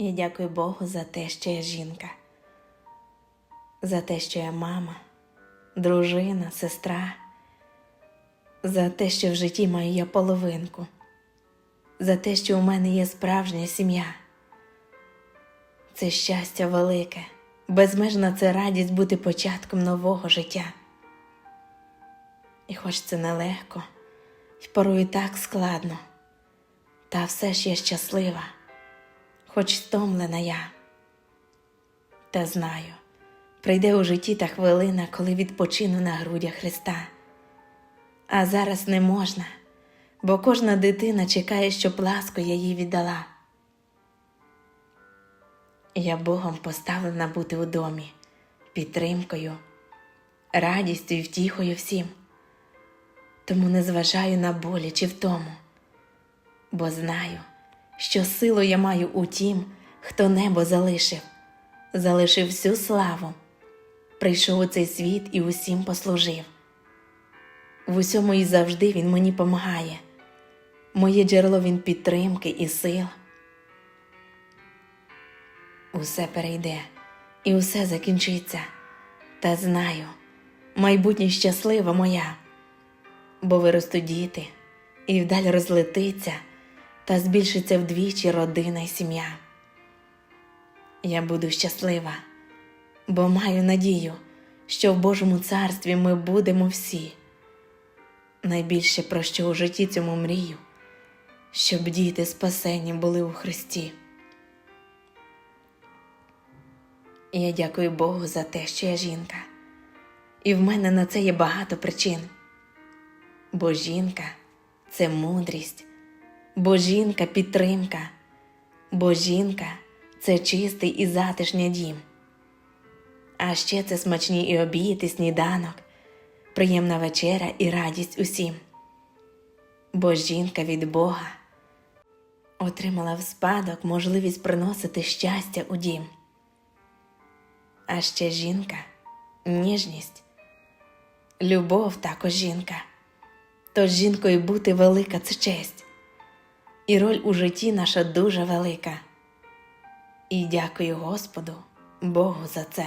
Я дякую Богу за те, що я жінка, за те, що я мама, дружина, сестра, за те, що в житті маю я половинку, за те, що у мене є справжня сім'я. Це щастя велике, безмежна це радість бути початком нового життя. І хоч це нелегко, і порою так складно, та все ж я щаслива, хоч стомлена я. Та знаю, прийде у житті та хвилина, коли відпочину на грудях Христа. А зараз не можна, бо кожна дитина чекає, щоб ласку я їй віддала. Я Богом поставлена бути у домі, підтримкою, радістю і втіхою всім. Тому не зважаю на болі чи втому, бо знаю, що силу я маю у тім, хто небо залишив, залишив всю славу, прийшов у цей світ і усім послужив. В усьому і завжди він мені помагає, моє джерело він підтримки і сил. Усе перейде і усе закінчиться, та знаю, майбутнє щаслива моя, бо виростуть діти, і вдаль розлетиться, та збільшиться вдвічі родина й сім'я. Я буду щаслива, бо маю надію, що в Божому царстві ми будемо всі. Найбільше про що у житті цьому мрію, щоб діти спасені були у Христі. Я дякую Богу за те, що я жінка. І в мене на це є багато причин. Бо жінка це мудрість, бо жінка підтримка, бо жінка це чистий і затишний дім. А ще це смачні і обід, і сніданок, приємна вечеря і радість усім. Бо жінка від Бога отримала в спадок можливість приносити щастя у дім. А ще жінка, ніжність, любов також жінка. Тож жінкою бути велика це честь, і роль у житті наша дуже велика. І дякую Господу, Богу за це.